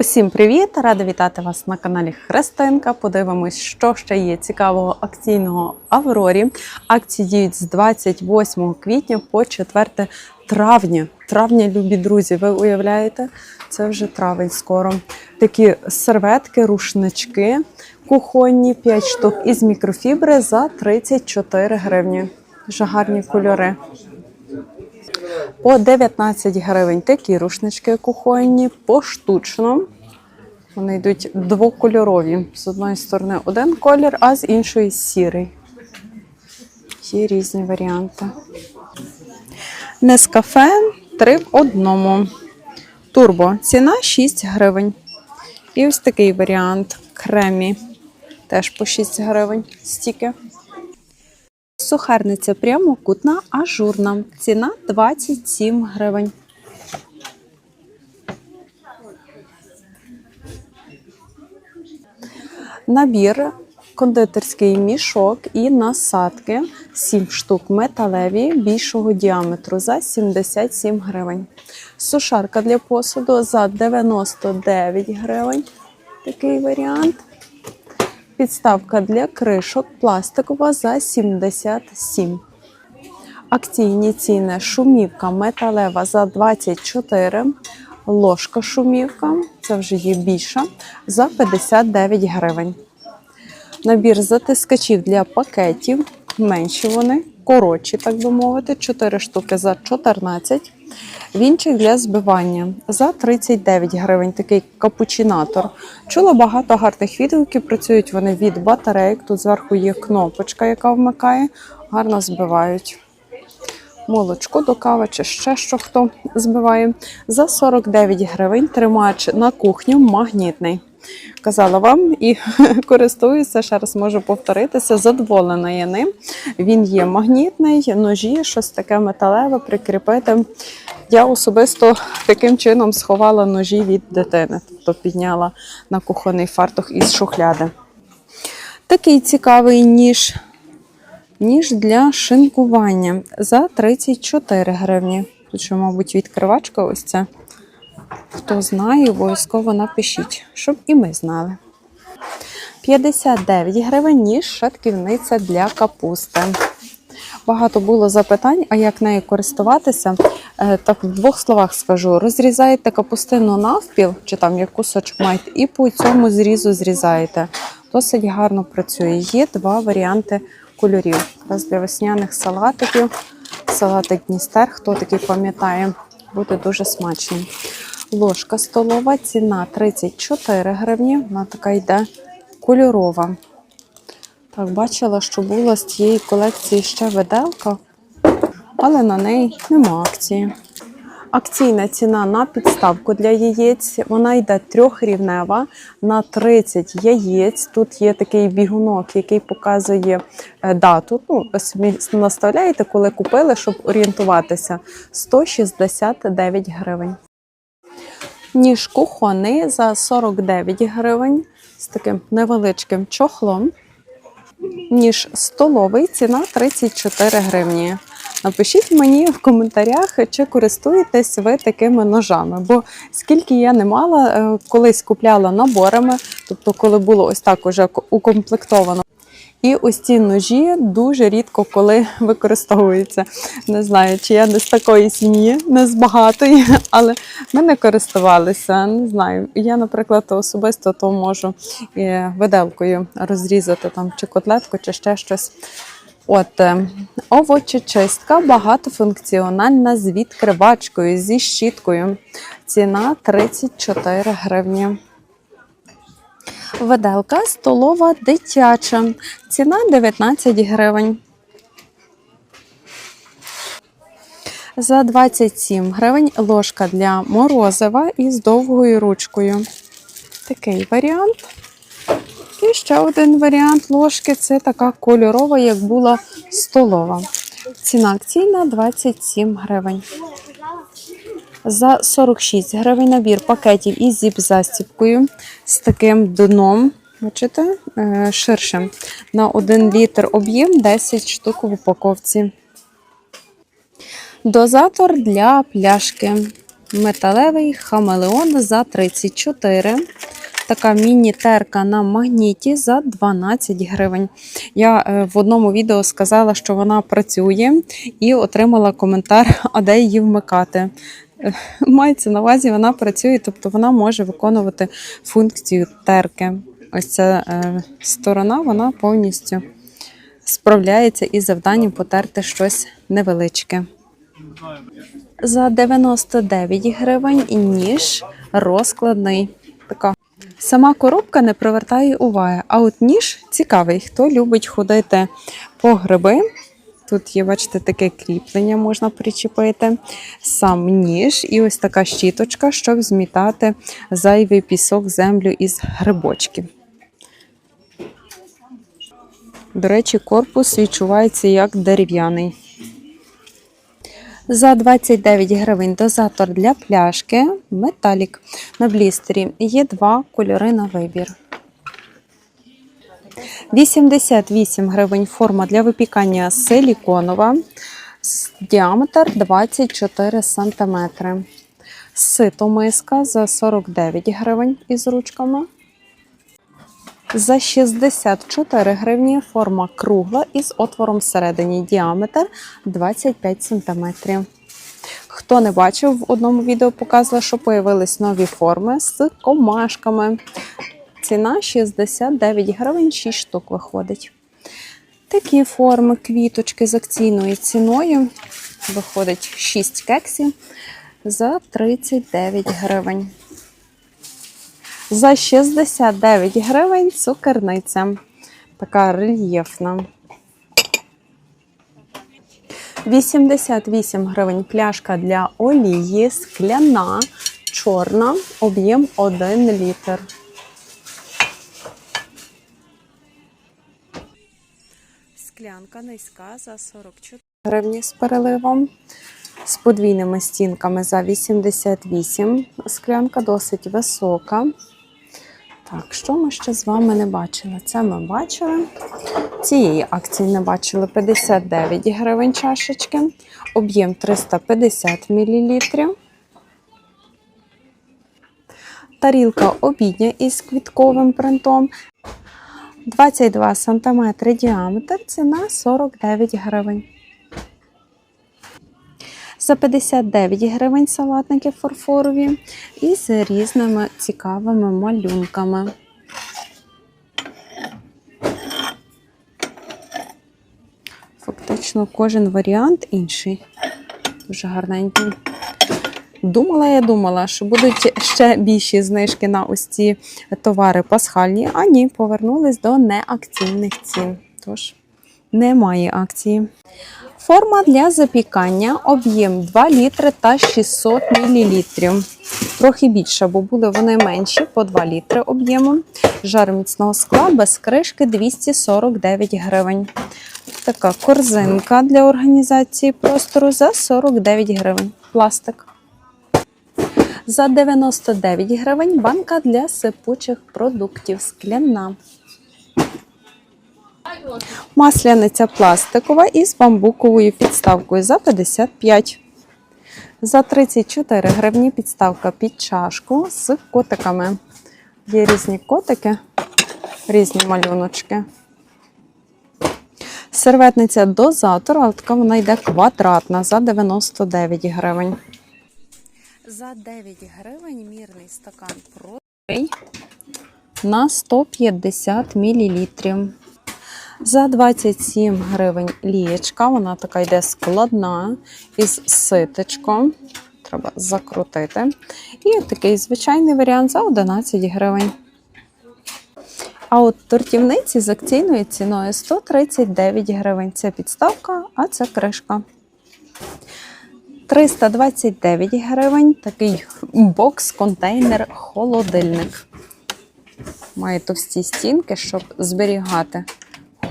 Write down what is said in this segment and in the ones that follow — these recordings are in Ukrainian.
Усім привіт! Рада вітати вас на каналі Христинка. Подивимось, що ще є цікавого акційного Аврорі. Акції діють з 28 квітня по 4 травня. Травня, любі друзі, ви уявляєте? Це вже травень скоро. Такі серветки, рушнички кухонні, 5 штук із мікрофібри за 34 гривні. Дуже гарні кольори. По 19 гривень такі рушнички кухонні, поштучно. Вони йдуть двокольорові. З одної сторони один колір, а з іншої сірий. Є різні варіанти. Нескафе 3 в одному. Турбо. Ціна 6 гривень. І ось такий варіант кремі. Теж по 6 гривень. Стільки. Сухарниця прямокутна, ажурна. Ціна 27 гривень. Набір кондитерський мішок і насадки 7 штук металеві більшого діаметру за 77 гривень. Сушарка для посуду за 99 гривень. Такий варіант. Підставка для кришок пластикова за 77. Акційні ціни шумівка металева за 24. Ложка шумівка, це вже є більша, за 59 гривень. Набір затискачів для пакетів. Менші вони, коротші, так би мовити, 4 штуки за 14. Вінчик для збивання за 39 гривень. Такий капучинатор. Чула багато гарних відгуків. Працюють вони від батарейок. Тут зверху є кнопочка, яка вмикає, гарно збивають. Молочко до кави чи ще що хто збиває. За 49 гривень тримач на кухню магнітний. Казала вам і користуюся, ще раз можу повторитися. Задоволена я ним. Він є магнітний, ножі, щось таке металеве прикріпити. Я особисто таким чином сховала ножі від дитини, тобто підняла на кухонний фартух із шухляди. Такий цікавий ніж. Ніж для шинкування за 34 гривні. Тут що, мабуть, відкривачка ось ця. Хто знає, обов'язково напишіть, щоб і ми знали. 59 гривень ніж шатківниця для капусти. Багато було запитань, а як нею користуватися. Е, Так, в двох словах скажу: розрізаєте капустину навпіл, чи там як кусочок маєте, і по цьому зрізу зрізаєте. Досить гарно працює. Є два варіанти кольорів. Раз для весняних салатиків. Салатик Дністер, хто такий пам'ятає, буде дуже смачний. Ложка столова, ціна 34 гривні. Вона така йде кольорова. Так, бачила, що була з тієї колекції ще виделка, але на неї нема акції. Акційна ціна на підставку для яєць. Вона йде трьохрівнева на 30 яєць. Тут є такий бігунок, який показує е, дату. Ну, наставляєте, коли купили, щоб орієнтуватися. 169 гривень. Ніж кухонний за 49 гривень з таким невеличким чохлом. Ніж столовий, ціна 34 гривні. Напишіть мені в коментарях, чи користуєтесь ви такими ножами. Бо скільки я не мала, е, колись купляла наборами, тобто, коли було ось так уже укомплектовано. І ось ці ножі дуже рідко коли використовуються. Не знаю, чи я не з такої сім'ї, не з багатої, але ми не користувалися. Не знаю. Я, наприклад, особисто то можу е, виделкою розрізати там чи котлетку, чи ще щось. От е, овочечистка багатофункціональна з відкривачкою, зі щіткою. Ціна 34 гривні. Виделка столова дитяча. Ціна 19 гривень. За 27 гривень ложка для морозива із довгою ручкою. Такий варіант. І ще один варіант ложки це така кольорова, як була столова. Ціна акційна 27 гривень. За 46 гривень набір пакетів із зіп-застіпкою з таким дном. Бачите, е, ширшим. На 1 літр об'єм 10 штук в упаковці. Дозатор для пляшки. Металевий хамелеон за 34. Така міні-терка на магніті за 12 гривень. Я е, в одному відео сказала, що вона працює, і отримала коментар, а де її вмикати. Мається на увазі, вона працює, тобто вона може виконувати функцію терки. Ось ця е, сторона вона повністю справляється із завданням потерти щось невеличке. За 99 гривень ніж розкладний. Така. Сама коробка не привертає уваги, а от ніж цікавий. Хто любить ходити по гриби. Тут є, бачите, таке кріплення можна причепити. Сам ніж і ось така щіточка, щоб змітати зайвий пісок, землю із грибочків. До речі, корпус відчувається як дерев'яний. За 29 гривень дозатор для пляшки металік. На блістері є два кольори на вибір. 88 гривень форма для випікання силіконова. Діаметр 24 см. Сито миска за 49 гривень із ручками. За 64 гривні форма кругла із отвором всередині. Діаметр 25 см. Хто не бачив, в одному відео показувала, що появились нові форми з комашками. Ціна 69 гривень, 6 штук виходить. Такі форми, квіточки з акційною ціною. Виходить 6 кексів за 39 гривень. За 69 гривень цукерниця. Така рельєфна. 88 гривень пляшка для олії, скляна, чорна, об'єм 1 літр. Склянка низька за 44 гривні з переливом. З подвійними стінками за 88. Склянка досить висока. Так, що ми ще з вами не бачили? Це ми бачили. Цієї акції не бачили 59 гривень чашечки, об'єм 350 мл. Тарілка обідня із квітковим принтом. 22 см діаметр, ціна 49 гривень. За 59 гривень салатники фарфорові із різними цікавими малюнками. Фактично кожен варіант інший. Дуже гарненький. Думала, я думала, що будуть ще більші знижки на ось ці товари пасхальні, а ні, повернулись до неакційних цін. Тож немає акції. Форма для запікання, об'єм 2 літри та 600 мл. Трохи більше, бо були вони менші, по 2 літри об'ємом. Жар міцного скла без кришки 249 гривень. Така корзинка для організації простору за 49 гривень. Пластик. За 99 гривень банка для сипучих продуктів скляна. Масляниця пластикова із бамбуковою підставкою за 55. За 34 гривні підставка під чашку з котиками. Є різні котики, різні малюночки. Серветниця дозатор, але така вона йде квадратна за 99 гривень. За 9 гривень мірний стакан прозорий на 150 мл. За 27 гривень лієчка, вона така йде складна із ситочком. Треба закрутити. І такий звичайний варіант за 11 гривень. А от тортівниці з акційною ціною 139 гривень. Це підставка, а це кришка. 329 гривень такий бокс-контейнер холодильник. Має товсті стінки, щоб зберігати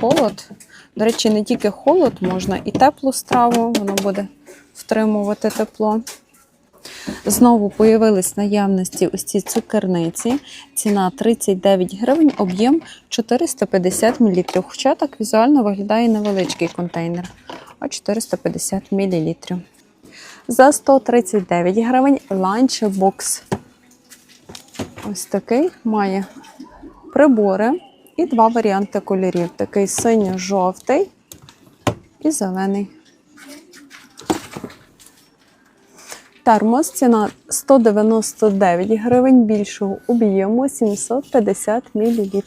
холод. До речі, не тільки холод, можна і теплу страву, воно буде втримувати тепло. Знову появились наявності ось ці цукерниці. Ціна 39 гривень, об'єм 450 мл. Хоча так візуально виглядає невеличкий контейнер, а 450 мл. За 139 гривень ланчбокс. Ось такий має прибори і два варіанти кольорів: такий синьо-жовтий і зелений. Термос ціна 199 гривень більшого об'єму 750 мл.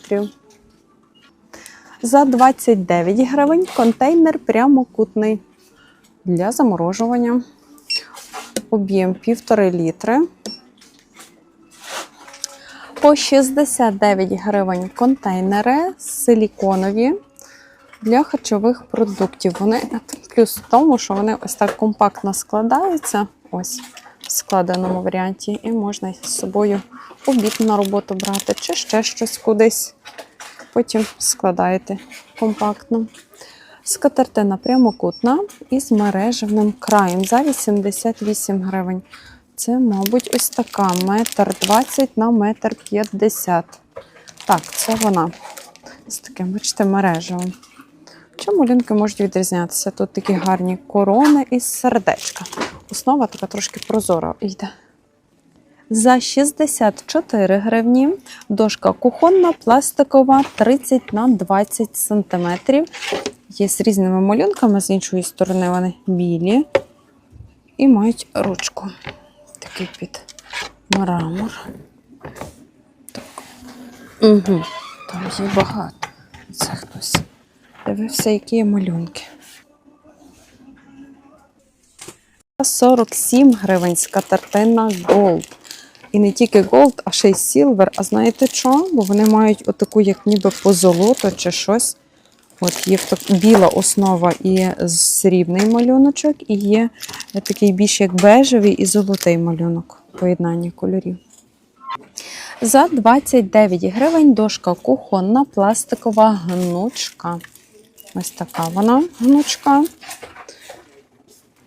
За 29 гривень контейнер прямокутний для заморожування. Об'єм 1,5 літри. По 69 гривень контейнери силіконові для харчових продуктів. Вони плюс в тому, що вони ось так компактно складаються. Ось в складеному варіанті, і можна з собою обід на роботу брати, чи ще щось кудись. Потім складаєте компактно. Скатертина прямокутна із мережевним краєм за 88 гривень. Це, мабуть, ось така метр 20 на метр 50. Так, це вона. З таким, бачите, мережевим. Чому лінки можуть відрізнятися? Тут такі гарні корони із сердечка. Основа така трошки прозора йде. За 64 гривні дошка кухонна, пластикова 30 на 20 сантиметрів. Є з різними малюнками, з іншої сторони вони білі і мають ручку. Такий під мрамор. Так. Угу. Там є багато. Це хтось дивився, які є малюнки. 47 гривень скатертина Gold. І не тільки Gold, а ще й Silver. А знаєте що? Бо вони мають отаку, як ніби позолоту чи щось. От є біла основа і срібний малюночок, і є такий більш як бежевий і золотий малюнок. Поєднання кольорів. За 29 гривень дошка кухонна, пластикова гнучка. Ось така вона гнучка.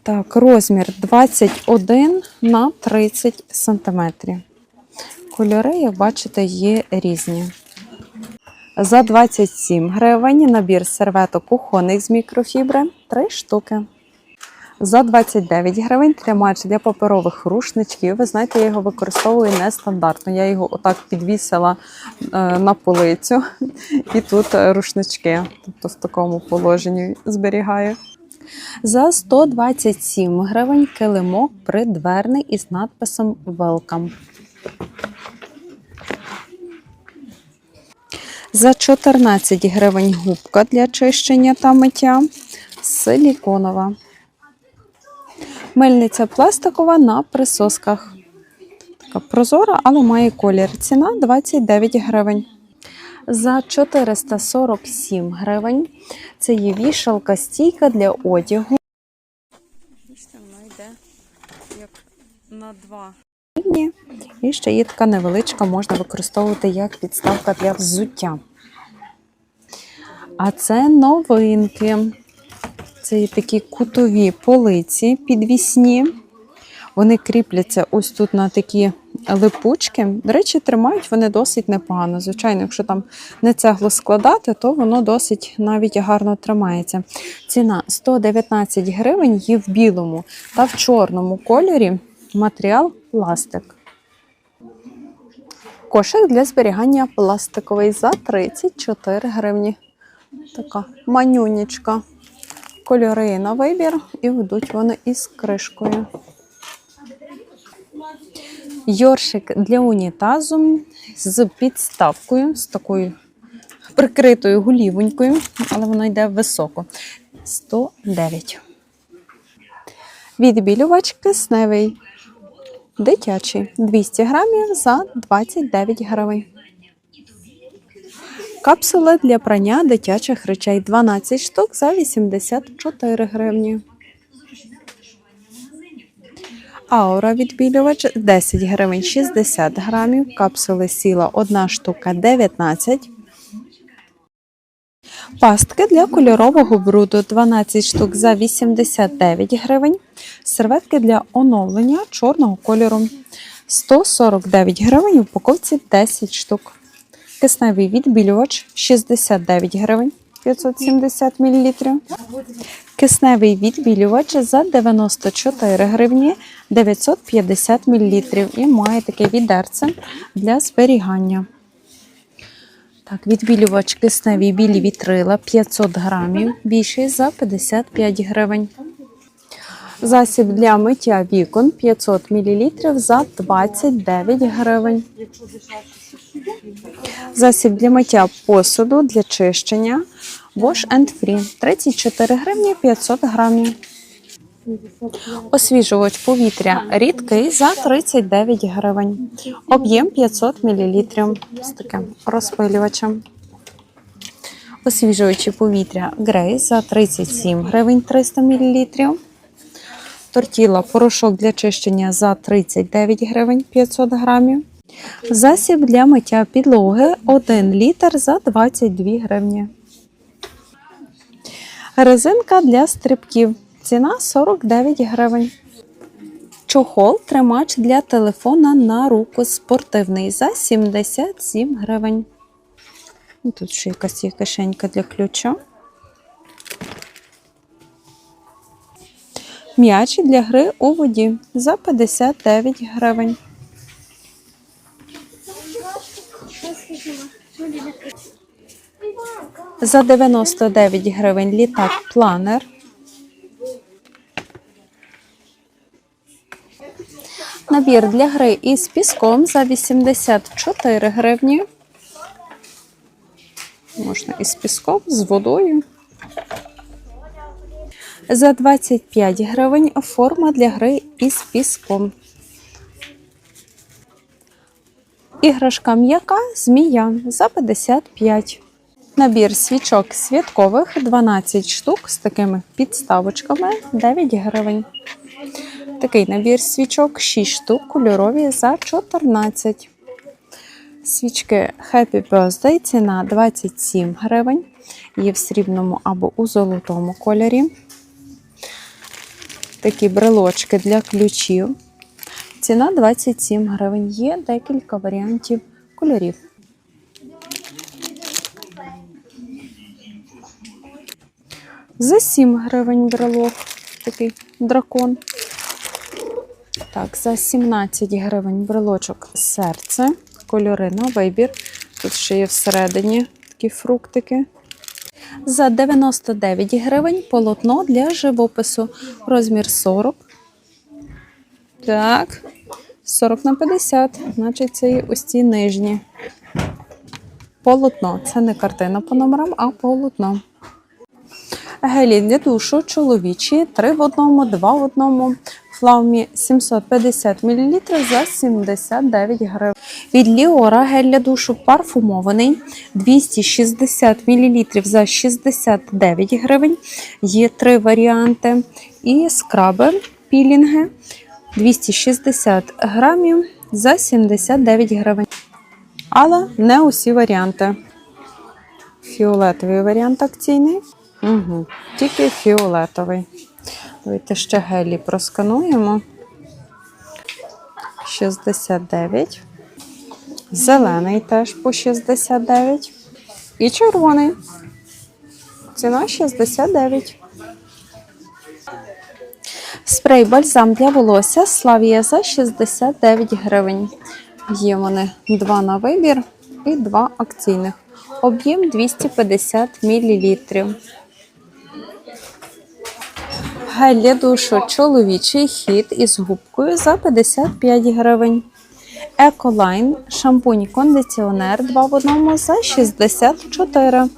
Так, розмір 21 на 30 сантиметрів. Кольори, як бачите, є різні. За 27 гривень набір серветок кухонних з мікрофібри 3 штуки. За 29 гривень тримач для паперових рушничків. Ви знаєте, я його використовую нестандартно. Я його отак підвісила е, на полицю, і тут рушнички, тобто в такому положенні зберігаю. За 127 гривень килимок придверний із надписом Welcome. За 14 гривень губка для чищення та миття силіконова. Мильниця пластикова на присосках. Така прозора, але має колір. Ціна 29 гривень. За 447 гривень. Це є вішалка стійка для одягу. Бачите, вона йде як на два рівні. І ще є така невеличка, можна використовувати як підставка для взуття. А це новинки. Це є такі кутові полиці підвісні. Вони кріпляться ось тут на такі липучки. До речі, тримають вони досить непогано. Звичайно, якщо там не цегло складати, то воно досить навіть гарно тримається. Ціна 119 гривень є в білому та в чорному кольорі. Матеріал пластик. Кошик для зберігання пластиковий за 34 гривні. Така манюнічка. Кольори на вибір і ведуть вони із кришкою. Йоршик для унітазу з підставкою, з такою прикритою голівонькою, але воно йде високо. 109. Відбілювач кисневий. Дитячий 200 грамів за 29 гривень. Капсули для прання дитячих речей 12 штук за 84 гривні. Аура відбілювач 10 гривень 60 грамів. Капсули сіла 1 штука 19. Пастки для кольорового бруду 12 штук за 89 гривень. Серветки для оновлення чорного кольору 149 гривень. Упаковці 10 штук. Кисневий відбілювач 69 гривень. 570 мл. Кисневий відбілювач за 94 гривні 950 мл. І має таке відерце для зберігання. Так, відбілювач кисневі білі вітрила 500 грамів, більший за 55 гривень. Засіб для миття вікон 500 мл за 29 гривень. Засіб для миття посуду для чищення Wash and Free 34 гривні 500 грамів. Освіжувач повітря рідкий за 39 гривень. Об'єм 500 мл з таким розпилювачем. Освіжувачі повітря Грей за 37 гривень 300 мл. Тортіла порошок для чищення за 39 гривень 500 грамів. Засіб для миття підлоги 1 літр за 22 гривні. Резинка для стрибків. Ціна 49 гривень. Чохол тримач для телефона на руку спортивний за 77 гривень. Тут ще якась є кишенька для ключа. М'яч для гри у воді за 59 гривень. За 99 гривень літак планер. Набір для гри із піском за 84 гривні. Можна із піском, з водою. За 25 гривень форма для гри із піском. Іграшка м'яка змія за 55. Набір свічок святкових 12 штук з такими підставочками 9 гривень. Такий набір свічок 6 штук кольорові за 14. Свічки Happy Birthday ціна 27 гривень. Є в срібному або у золотому кольорі. Такі брелочки для ключів. Ціна 27 гривень. Є декілька варіантів кольорів. За 7 гривень брелок. Такий дракон. Так, за 17 гривень брелочок серце. Кольори на вибір. Тут ще є всередині такі фруктики. За 99 гривень полотно для живопису. Розмір 40. Так. 40 на 50. Значить, це і ось ці нижні. Полотно. Це не картина по номерам, а полотно. Гелі для душу чоловічі 3 в одному, 2 в одному. Флаумі 750 мл за 79 гривень. Від Ліора гель для душу парфумований 260 мл за 69 гривень. Є три варіанти. І скраби пілінги 260 грамів за 79 гривень. Але не усі варіанти. Фіолетовий варіант акційний. Угу. Тільки фіолетовий. Давайте ще гелі проскануємо. 69. Зелений теж по 69. І червоний. Ціна 69. Спрей бальзам для волосся Славія за 69 гривень. Є вони два на вибір і два акційних. Об'єм 250 мл. Гель для душу чоловічий хід із губкою за 55 гривень. Еколайн шампунь кондиціонер 2 в одному за 64